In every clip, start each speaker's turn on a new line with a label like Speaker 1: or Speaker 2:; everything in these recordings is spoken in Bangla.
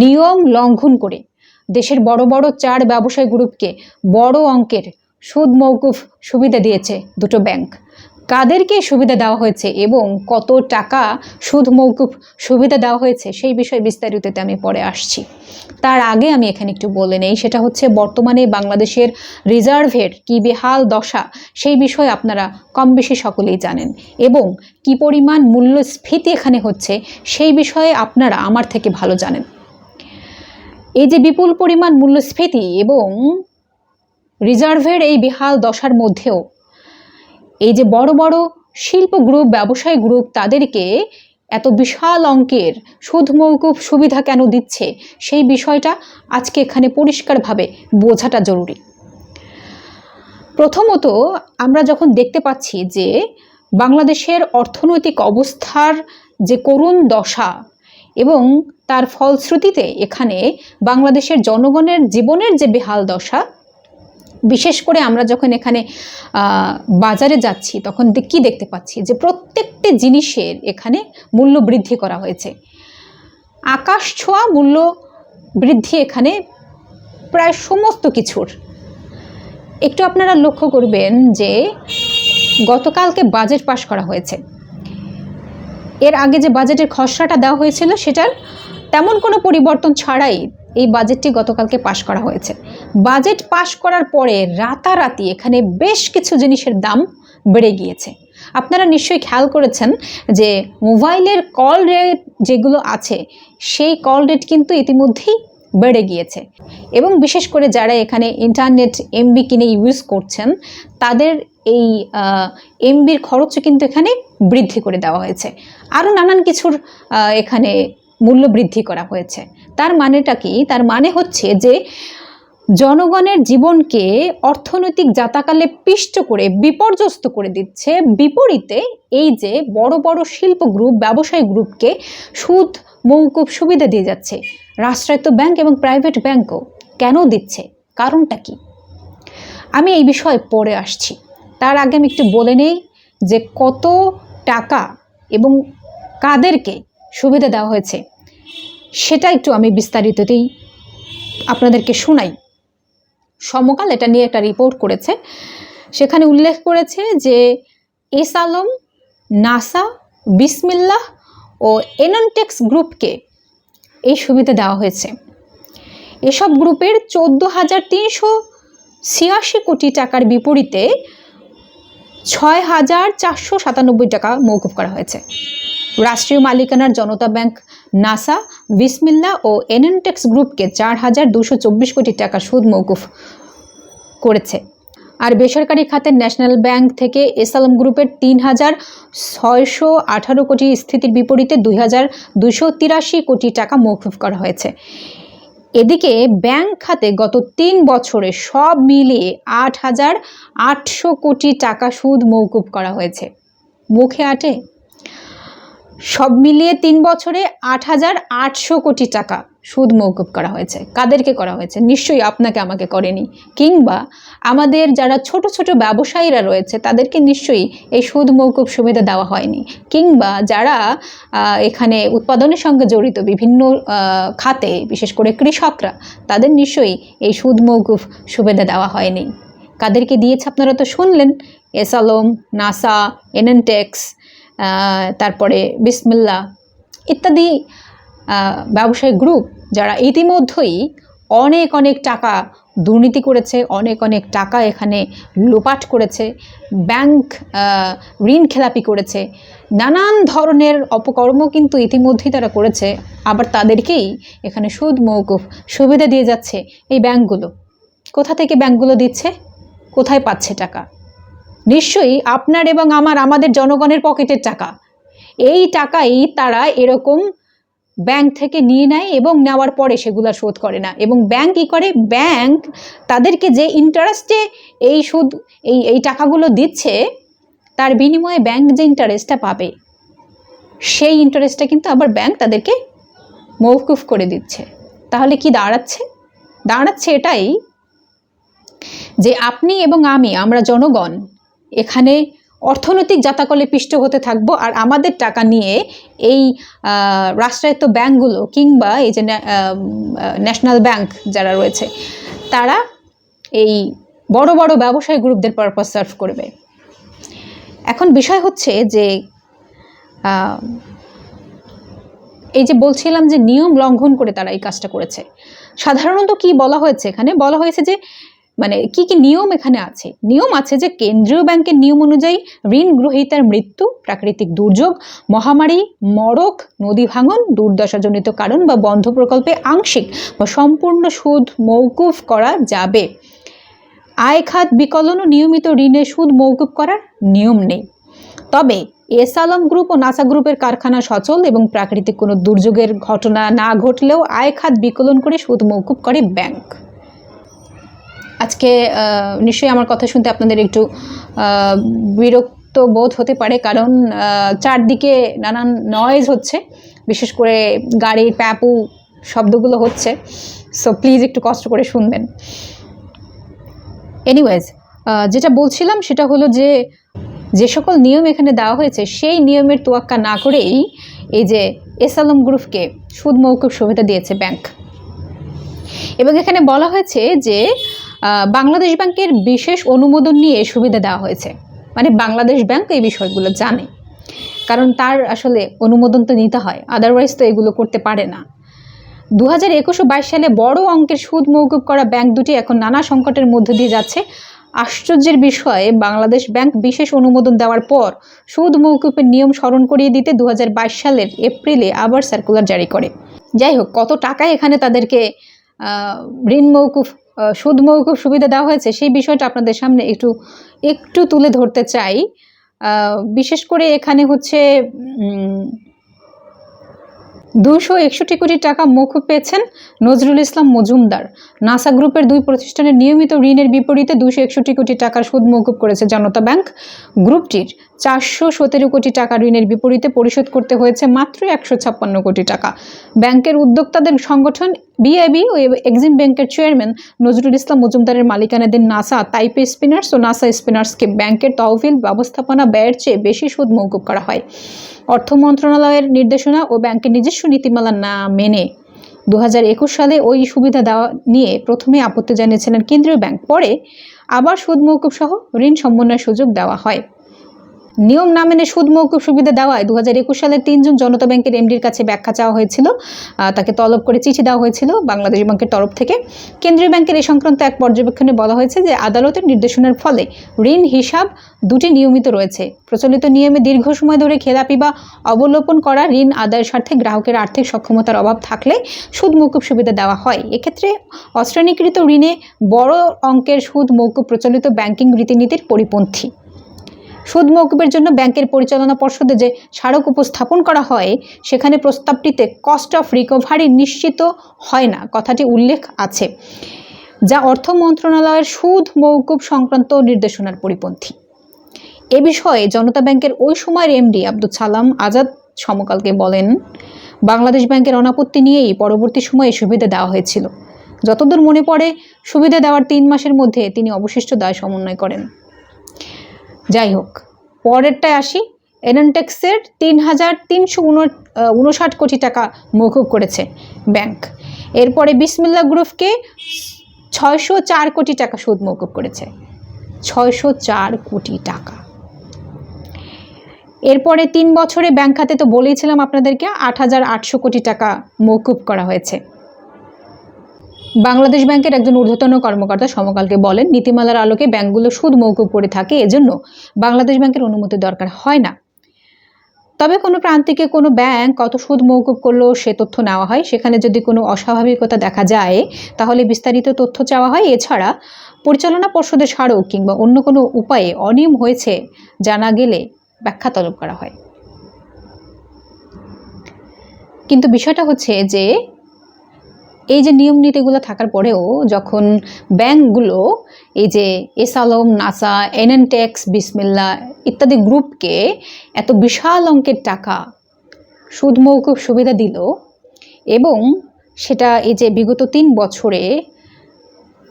Speaker 1: নিয়ম লঙ্ঘন করে দেশের বড় বড় চার ব্যবসায় গ্রুপকে বড় অঙ্কের সুদ মৌকুফ সুবিধা দিয়েছে দুটো ব্যাংক। কাদেরকে সুবিধা দেওয়া হয়েছে এবং কত টাকা সুদ মৌকুফ সুবিধা দেওয়া হয়েছে সেই বিষয়ে বিস্তারিততে আমি পরে আসছি। তার আগে আমি এখানে একটু বলে নেই, সেটা হচ্ছে বর্তমানে বাংলাদেশের রিজার্ভের কি বেহাল দশা সেই বিষয়ে আপনারা কম বেশি সকলেই জানেন এবং কি পরিমাণ মূল্যস্ফীতি এখানে হচ্ছে সেই বিষয়ে আপনারা আমার থেকে ভালো জানেন। এই যে বিপুল পরিমাণ মূল্যস্ফীতি এবং রিজার্ভের এই বেহাল দশার মধ্যেও, এই যে বড় বড় শিল্প গ্রুপ, ব্যবসায়ী গ্রুপ, তাদেরকে এত বিশাল অঙ্কের সুদ মৌকুফ সুবিধা কেন দিচ্ছে? সেই বিষয়টা আজকে এখানে পরিষ্কারভাবে বোঝাটা জরুরি। প্রথমত আমরা যখন দেখতে পাচ্ছি যে বাংলাদেশের অর্থনৈতিক অবস্থার যে করুণ দশা এবং তার ফলশ্রুতিতে এখানে বাংলাদেশের জনগণের জীবনের যে বেহাল দশা, বিশেষ করে আমরা যখন এখানে বাজারে যাচ্ছি, তখন কি দেখতে পাচ্ছি? যে প্রত্যেকটি জিনিসের এখানে মূল্য বৃদ্ধি করা হয়েছে। আকাশ ছোঁয়া মূল্য বৃদ্ধি এখানে প্রায় সমস্ত কিছুর। একটু আপনারা লক্ষ্য করবেন যে গতকালকে বাজেট পাশ করা হয়েছে। এর আগে যে বাজেটের খসড়াটা দেওয়া হয়েছিল, সেটার তেমন কোনো পরিবর্তন ছাড়াই এই বাজেটটি গতকালকে পাশ করা হয়েছে। বাজেট পাশ করার পরে রাতারাতি এখানে বেশ কিছু জিনিসের দাম বেড়ে গিয়েছে। আপনারা নিশ্চয়ই খেয়াল করেছেন যে মোবাইলের কল রেট যেগুলো আছে, সেই কল রেট কিন্তু ইতিমধ্যেই বেড়ে গিয়েছে। এবং বিশেষ করে যারা এখানে ইন্টারনেট এমবি কিনে ইউজ করছেন, তাদের এই এমবির খরচও কিন্তু এখানে বৃদ্ধি করে দেওয়া হয়েছে। আরও নানান কিছুর এখানে মূল্য বৃদ্ধি করা হয়েছে। তার মানেটা কি? তার মানে হচ্ছে যে জনগণের জীবনকে অর্থনৈতিক যাতাকালে পিষ্ট করে, বিপর্যস্ত করে দিচ্ছে। বিপরীতে এই যে বড় বড় শিল্প গ্রুপ, ব্যবসায়ী গ্রুপকে সুদ, মৌকুব সুবিধা দিয়ে যাচ্ছে। রাষ্ট্রায়ত্ত ব্যাংক এবং প্রাইভেট ব্যাংকও কেন দিচ্ছে? কারণটা কি? আমি এই বিষয়ে পড়ে আসছি। তার আগে আমি একটু বলে নেই যে কত টাকা এবং কাদেরকে সুবিধা দেওয়া হয়েছে, সেটা একটু আমি বিস্তারিততেই আপনাদেরকে শোনাই। সমকাল এটা নিয়ে একটা রিপোর্ট করেছে। সেখানে উল্লেখ করেছে যে এস আলম, নাসা, বিসমিল্লাহ ও এননটেক্স গ্রুপকে এই সুবিধা দেওয়া হয়েছে। এসব গ্রুপের চোদ্দ হাজার তিনশো ছিয়াশি কোটি টাকার বিপরীতে ছয় হাজার চারশো সাতানব্বই টাকা মৌকুফ করা হয়েছে। রাষ্ট্রীয় মালিকানার জনতা ব্যাংক নাসা, বিসমিল্লা ও এনএনটেক্স গ্রুপকে চার হাজার দুশো চব্বিশ কোটি টাকা সুদ মৌকুফ করেছে। আর বেসরকারি খাতের ন্যাশনাল ব্যাংক থেকে এসালাম গ্রুপের তিন হাজার ছয়শো আঠারো কোটি স্থিতির বিপরীতে দুই হাজার দুশো তিরাশি কোটি টাকা মৌকুফ করা হয়েছে। এদিকে ব্যাংক খাতে গত তিন বছরে সব মিলিয়ে আট হাজার আটশো কোটি টাকা সুদ মৌকুব করা হয়েছে। মুখে আটে সব মিলিয়ে তিন বছরে আট হাজার আটশো কোটি টাকা সুদ মৌকুব করা হয়েছে। কাদেরকে করা হয়েছে? নিশ্চয়ই আপনাকে আমাকে করেনি। কিংবা আমাদের যারা ছোট ছোট ব্যবসায়ীরা রয়েছে, তাদেরকে নিশ্চয়ই এই সুদ মৌকুব সুবিধা দেওয়া হয়নি। কিংবা যারা এখানে উৎপাদনের সঙ্গে জড়িত বিভিন্ন খাতে, বিশেষ করে কৃষকরা, তাদের নিশ্চয়ই এই সুদ মৌকুফ সুবিধা দেওয়া হয়নি। কাদেরকে দিয়েছে আপনারা তো শুনলেন। এস আলম, নাসা, এনএনটেক্স তারপরে বিসমিল্লা ইত্যাদি আহ, ব্যবসায়ী গ্রুপ যারা ইতিমধ্যেই অনেক অনেক টাকা দুর্নীতি করেছে অনেক অনেক টাকা এখানে লোপাট করেছে ব্যাংক ঋণ খেলাপি করেছে নানান ধরনের অপকর্ম কিন্তু ইতিমধ্যেই তারা করেছে আবার তাদেরকেই এখানে সুদ মৌকুফ সুবিধা দিয়ে যাচ্ছে এই ব্যাংকগুলো কোথা থেকে ব্যাংকগুলো দিচ্ছে? কোথায় পাচ্ছে টাকা? নিশ্চয়ই আপনার এবং আমার, আমাদের জনগণের পকেটের টাকা। এই টাকাই তারা এরকম ব্যাংক থেকে নিয়ে নেয় এবং নেওয়ার পরে সেগুলো শোধ করে না। এবং ব্যাংক কী করে? ব্যাংক তাদেরকে যে ইন্টারেস্টে এই সুদ, এই এই টাকাগুলো দিচ্ছে, তার বিনিময়ে ব্যাংক যে ইন্টারেস্টটা পাবে, সেই ইন্টারেস্টটা কিন্তু আবার ব্যাংক তাদেরকে মৌকুফ করে দিচ্ছে। তাহলে কি দাঁড়াচ্ছে? দাঁড়াচ্ছে এটাই যে আপনি এবং আমি, আমরা জনগণ এখানে অর্থনৈতিক জাতাকলে পিষ্ট হতে থাকব আর আমাদের টাকা নিয়ে এই রাষ্ট্রায়ত্ত ব্যাংকগুলো কিংবা এই যে ন্যা- ন্যাশনাল ব্যাংক যারা রয়েছে, তারা এই বড় বড় ব্যবসায়ী গ্রুপদের পারপাস সার্ভ করবে। এখন বিষয় হচ্ছে যে এই যে বলছিলাম যে নিয়ম লঙ্ঘন করে তারা এই কাজটা করেছে, সাধারণত কি বলা হয়েছে এখানে? বলা হয়েছে যে মানে কি কি নিয়ম এখানে আছে? নিয়ম আছে যে কেন্দ্রীয় ব্যাংকের নিয়ম অনুযায়ী ঋণ গ্রহীতার মৃত্যু, প্রাকৃতিক দুর্যোগ, মহামারী, মরক, নদী ভাঙন, দুর্দশাজনিত কারণ বা বন্ধ প্রকল্পে আংশিক বা সম্পূর্ণ সুদ মৌকুফ করা যাবে। আয় খাত বিকলন ও নিয়মিত ঋণের সুদ মৌকুফ করার নিয়ম নেই। তবে এস আলম গ্রুপ ও নাসা গ্রুপের কারখানা সচল এবং প্রাকৃতিক কোনো দুর্যোগের ঘটনা না ঘটলেও আয় খাত বিকলন করে সুদ মৌকুফ করে ব্যাংক। আজকে নিশ্চয়ই আমার কথা শুনতে আপনাদের একটু বিরক্ত বোধ হতে পারে কারণ চারদিকে নানান নয়েজ হচ্ছে, বিশেষ করে গাড়ির প্যাপু শব্দগুলো হচ্ছে। সো প্লিজ একটু কষ্ট করে শুনবেন। এনিওয়েজ যেটা বলছিলাম সেটা হলো যে যে সকল নিয়ম এখানে দেওয়া হয়েছে, সেই নিয়মের তোয়াক্কা না করেই এই যে এস আলম গ্রুপকে সুদ মৌকুব সুবিধা দিয়েছে ব্যাংক এবং এখানে বলা হয়েছে যে বাংলাদেশ ব্যাংকের বিশেষ অনুমোদন নিয়ে সুবিধা দেওয়া হয়েছে। মানে বাংলাদেশ ব্যাংক এই বিষয়গুলো জানে। কারণ তার আসলে অনুমোদন তো নিতে হয় আদারওয়াইজ তো এগুলো করতে পারে না। দু হাজার একুশ বাইশ সালে বড় অঙ্কের সুদ মৌকুব করা ব্যাংক দুটি এখন নানা সংকটের মধ্য দিয়ে যাচ্ছে। আশ্চর্যের বিষয়ে, বাংলাদেশ ব্যাংক বিশেষ অনুমোদন দেওয়ার পর সুদ মৌকুফের নিয়ম স্মরণ করিয়ে দিতে দু হাজার বাইশ সালের এপ্রিলে আবার সার্কুলার জারি করে। যাই হোক, কত টাকা এখানে তাদেরকে ঋণ মৌকুফ সুদ মৌকুফ সুবিধা দেওয়া হয়েছে, সেই বিষয়টা আপনাদের সামনে একটু একটু তুলে ধরতে চাই। বিশেষ করে এখানে হচ্ছে দুশো একষট্টি কোটি টাকা মৌকুফ পেয়েছেন নজরুল ইসলাম মজুমদার। নাসা গ্রুপের দুই প্রতিষ্ঠানের নিয়মিত ঋণের বিপরীতে দুশো একষট্টি কোটি টাকার সুদ মৌকুফ করেছে জনতা ব্যাংক। গ্রুপটির চারশো সতেরো কোটি টাকা ঋণের বিপরীতে পরিশোধ করতে হয়েছে মাত্র একশো ছাপ্পান্ন কোটি টাকা। ব্যাংকের উদ্যোক্তাদের সংগঠন বিআইবি ও এক্সিম ব্যাংকের চেয়ারম্যান নজরুল ইসলাম মজুমদারের মালিকানাধীন নাসা তাইপে স্পিনার্স ও নাসা স্পিনার্সকে ব্যাংকের তহবিল, ব্যবস্থাপনা ব্যয়ের চেয়ে বেশি সুদ মৌকুব করা হয়। অর্থ মন্ত্রণালয়ের নির্দেশনা ও ব্যাংকের নিজস্ব নীতিমালা না মেনে দু হাজার একুশ সালে ওই সুবিধা দেওয়া নিয়ে প্রথমে আপত্তি জানিয়েছিলেন কেন্দ্রীয় ব্যাংক। পরে আবার সুদ মৌকুব সহ ঋণ সমন্বয়ের সুযোগ দেওয়া হয়। নিয়ম না মেনে সুদ, মৌকুব সুবিধা দেওয়ায় দু হাজার একুশ সালের তিনজন জনতা ব্যাংকের এমডির কাছে ব্যাখ্যা চাওয়া হয়েছিল। তাকে তলব করে চিঠি দেওয়া হয়েছিল বাংলাদেশ ব্যাংকের তরফ থেকে। কেন্দ্রীয় ব্যাংকের এই সংক্রান্ত এক পর্যবেক্ষণে বলা হয়েছে যে আদালতের নির্দেশনার ফলে ঋণ হিসাব দুটি নিয়মিত রয়েছে। প্রচলিত নিয়মে দীর্ঘ সময় ধরে খেলাপি বা অবলোপন করা ঋণ আদায়ের স্বার্থে গ্রাহকের আর্থিক সক্ষমতার অভাব থাকলে সুদ, মৌকুব সুবিধা দেওয়া হয়। এক্ষেত্রে অশ্রেণীকৃত ঋণে বড় অঙ্কের সুদ, মৌকুব প্রচলিত ব্যাংকিং রীতিনীতির পরিপন্থী। সুদ মৌকুবের জন্য ব্যাংকের পরিচালনা পর্ষদে যে স্মারক উপস্থাপন করা হয়, সেখানে প্রস্তাবটিতে কস্ট অফ রিকভারি নিশ্চিত হয় না, কথাটি উল্লেখ আছে, যা অর্থ মন্ত্রণালয়ের সুদ মৌকুব সংক্রান্ত নির্দেশনার পরিপন্থী। এ বিষয়ে জনতা ব্যাংকের ওই সময়ের এমডি আব্দুল সালাম আজাদ সমকালকে বলেন, বাংলাদেশ ব্যাংকের অনাপত্তি নিয়েই পরবর্তী সময়ে সুবিধা দেওয়া হয়েছিল। যতদূর মনে পড়ে, সুবিধা দেওয়ার তিন মাসের মধ্যে তিনি অবশিষ্ট দায় সমন্বয় করেন। যাই হোক, পরেরটায় আসি। এনএনটেক্সের তিন হাজার তিনশো উনষাট কোটি টাকা মৌকুব করেছে ব্যাংক। এরপরে বিসমিল্লা গ্রুপকে ছয়শো চার কোটি টাকা সুদ মৌকুব করেছে। ছয়শো চার কোটি টাকা। এরপরে তিন বছরে ব্যাংক খাতে তো বলেইছিলাম আপনাদেরকে, আট হাজার আটশো কোটি টাকা মৌকুব করা হয়েছে। বাংলাদেশ ব্যাংকের একজন ঊর্ধ্বতন কর্মকর্তা সমকালকে বলেন, নীতিমালার আলোকে ব্যাংকগুলো সুদ মৌকুব করে থাকে, এজন্য বাংলাদেশ ব্যাংকের অনুমতি দরকার হয় না। তবে কোনো প্রান্তিকে কোনো ব্যাংক কত সুদ মৌকুব করল সে তথ্য নেওয়া হয়। সেখানে যদি কোনো অস্বাভাবিকতা দেখা যায়, তাহলে বিস্তারিত তথ্য চাওয়া হয়। এছাড়া পরিচালনা পর্ষদের স্মারক কিংবা অন্য কোনো উপায়ে অনিয়ম হয়েছে জানা গেলে ব্যাখ্যা তলব করা হয়। কিন্তু বিষয়টা হচ্ছে যে এই যে নিয়ম নীতিগুলো থাকার পরেও যখন ব্যাংকগুলো এই যে এস আলম নাসা এনএনটেক্স বিসমিল্লা ইত্যাদি গ্রুপকে এত বিশাল অঙ্কের টাকা সুদ মৌকুব সুবিধা দিল এবং সেটা এই যে বিগত তিন বছরে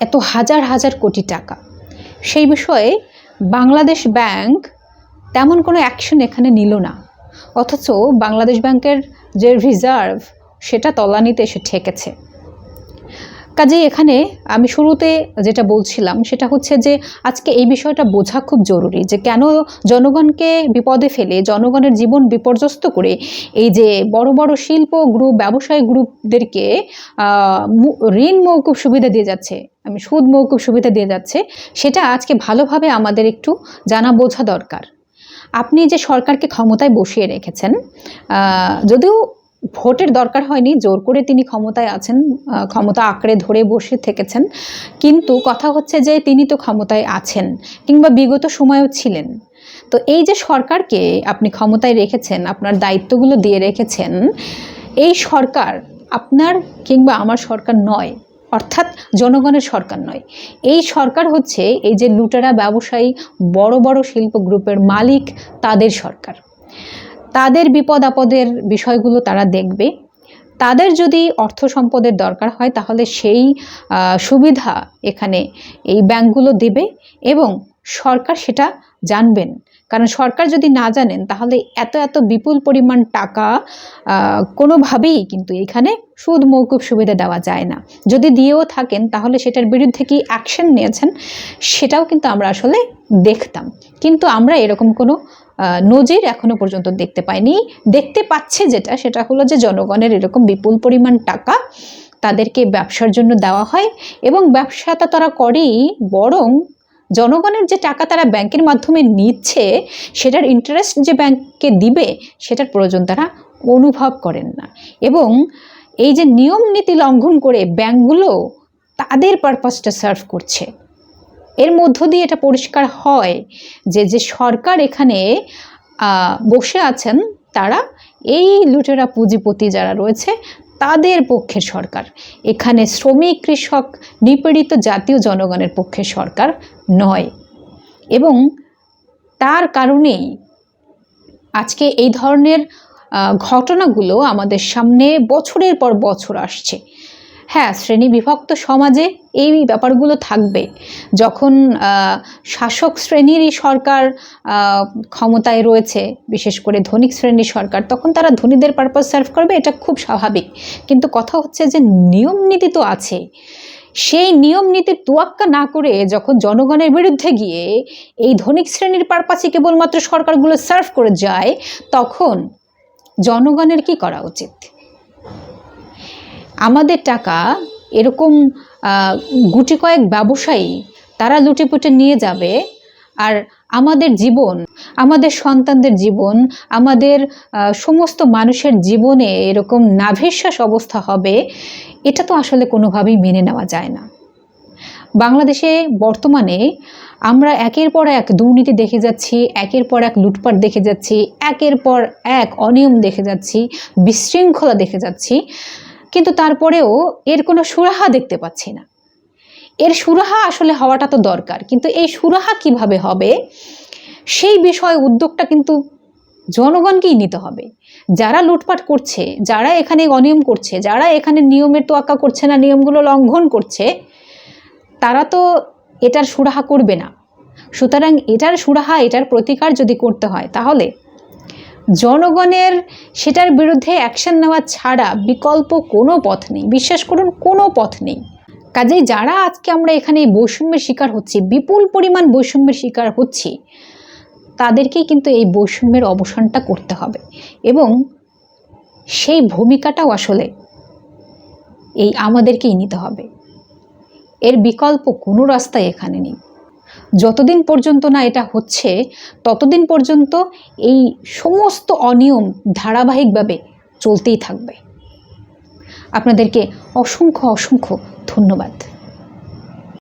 Speaker 1: এত হাজার হাজার কোটি টাকা। সেই বিষয়ে বাংলাদেশ ব্যাংক তেমন কোনো অ্যাকশন এখানে নিল না। অথচ বাংলাদেশ ব্যাংকের যে রিজার্ভ সেটা তলানিতে এসে ঠেকেছে। কাজেই এখানে আমি শুরুতে যেটা বলছিলাম, সেটা হচ্ছে যে আজকে এই বিষয়টা বোঝা খুব জরুরি যে কেন জনগণকে বিপদে ফেলে, জনগণের জীবন বিপর্যস্ত করে এই যে বড় বড় শিল্প গ্রুপ, ব্যবসায়ী গ্রুপদেরকে ঋণ মৌকুব সুবিধা দিয়ে যাচ্ছে, আমি সুদ মৌকুব সুবিধা দিয়ে যাচ্ছে, সেটা আজকে ভালোভাবে আমাদের একটু জানা বোঝা দরকার। আপনি যে সরকারকে ক্ষমতায় বসিয়ে রেখেছেন যদিও ভোটের দরকার হয়নি, জোর করে তিনি ক্ষমতায় আছেন ক্ষমতা আঁকড়ে ধরে বসে থেকেছেন। কিন্তু কথা হচ্ছে যে তিনি তো ক্ষমতায় আছেন কিংবা বিগত সময়েও ছিলেন। তো এই যে সরকারকে আপনি ক্ষমতায় রেখেছেন, আপনার দায়িত্বগুলো দিয়ে রেখেছেন, এই সরকার আপনার কিংবা আমার সরকার নয়, অর্থাৎ জনগণের সরকার নয়। এই সরকার হচ্ছে এই যে লুটেরা ব্যবসায়ী, বড় বড় শিল্প গ্রুপের মালিক তাদের সরকার। তাদের বিপদ আপদের বিষয়গুলো তারা দেখবে। তাদের যদি অর্থ সম্পদের দরকার হয়, তাহলে সেই সুবিধা এখানে এই ব্যাংকগুলো দেবে এবং সরকার সেটা জানবেন। কারণ সরকার যদি না জানেন, তাহলে এত এত বিপুল পরিমাণ টাকা কোনোভাবেই কিন্তু এখানে সুদ, মৌকুব সুবিধা দেওয়া যায় না। যদি দিয়েও থাকেন, তাহলে সেটার বিরুদ্ধে কি অ্যাকশন নিয়েছেন, সেটাও কিন্তু আমরা আসলে দেখতাম। কিন্তু আমরা এরকম কোনো নজির এখনও পর্যন্ত দেখতে পাইনি। দেখতে পাচ্ছে যেটা, সেটা হলো যে জনগণের এরকম বিপুল পরিমাণ টাকা তাদেরকে ব্যবসার জন্য দেওয়া হয় এবং ব্যবসা ব্যবসাটা তারা করেই, বরং জনগণের যে টাকা তারা ব্যাংকের মাধ্যমে নিচ্ছে, সেটার ইন্টারেস্ট যে ব্যাংককে দিবে, সেটার প্রয়োজন তারা অনুভব করেন না। এবং এই যে নিয়ম নীতি লঙ্ঘন করে ব্যাংকগুলো তাদের পারপাসটা সার্ভ করছে। এর মধ্য দিয়ে এটা পরিষ্কার হয় যে যে সরকার এখানে বসে আছেন তারা, এই লুটেরা পুঁজিপতি যারা রয়েছে তাদের পক্ষের সরকার। এখানে শ্রমিক, কৃষক, নিপীড়িত জাতীয় জনগণের পক্ষে সরকার নয়। এবং তার কারণেই আজকে এই ধরনের ঘটনাগুলো আমাদের সামনে বছরের পর বছর আসছে। হ্যাঁ শ্রেণি বিভক্ত সমাজে এই ব্যাপারগুলো থাকবে। যখন শাসক শ্রেণীরই সরকার ক্ষমতায় রয়েছে, বিশেষ করে ধনিক শ্রেণির সরকার, তখন তারা ধনীদের পারপাস সার্ভ করবে, এটা খুব স্বাভাবিক। কিন্তু কথা হচ্ছে যে, নিয়ম নীতি তো আছে। সেই নিয়ম নীতির তোয়াক্কা না করে যখন জনগণের বিরুদ্ধে গিয়ে এই ধনিক শ্রেণির পারপাসে কেবলমাত্র সরকারগুলো সার্ভ করে যায়, তখন জনগণের কি করা উচিত? আমাদের টাকা এরকম গুটি কয়েক ব্যবসায়ী তারা লুটেপুটে নিয়ে যাবে। আর আমাদের জীবন, আমাদের সন্তানদের জীবন, আমাদের সমস্ত মানুষের জীবনে এরকম নাভিশ্বাস অবস্থা হবে, এটা তো আসলে কোনোভাবেই মেনে নেওয়া যায় না। বাংলাদেশে বর্তমানে আমরা একের পর এক দুর্নীতি দেখে যাচ্ছি, একের পর এক লুটপাট দেখে যাচ্ছি, একের পর এক অনিয়ম দেখে যাচ্ছি, বিশৃঙ্খলা দেখে যাচ্ছি। কিন্তু তারপরেও এর কোনো সুরাহা দেখতে পাচ্ছি না। এর সুরাহা আসলে হওয়াটা তো দরকার, কিন্তু এই সুরাহা কীভাবে হবে? সেই বিষয়ে উদ্যোগটা কিন্তু জনগণকেই নিতে হবে। যারা লুটপাট করছে, যারা এখানে অনিয়ম করছে, যারা এখানে নিয়মের তোয়াক্কা করছে না, নিয়মগুলো লঙ্ঘন করছে, তারা তো এটার সুরাহা করবে না। সুতরাং এটার সুরাহা, এটার প্রতিকার যদি করতে হয়, তাহলে জনগণের সেটার বিরুদ্ধে অ্যাকশন নেওয়া ছাড়া বিকল্প কোনো পথ নেই। বিশ্বাস করুন, কোনো পথ নেই। কাজেই যারা আজকে আমরা এখানে বৈষম্যের শিকার হচ্ছি, বিপুল পরিমাণ বৈষম্যের শিকার হচ্ছি, তাদেরকেই কিন্তু এই বৈষম্যের অবসানটা করতে হবে। এবং সেই ভূমিকাটাও আসলে এই আমাদেরকেই নিতে হবে। এর বিকল্প কোনো রাস্তাই এখানে নেই। যতদিন পর্যন্ত না এটা হচ্ছে, ততদিন পর্যন্ত এই সমস্ত অনিয়ম ধারাবাহিকভাবে চলতেই থাকবে। আপনাদেরকে অসংখ্য অসংখ্য ধন্যবাদ।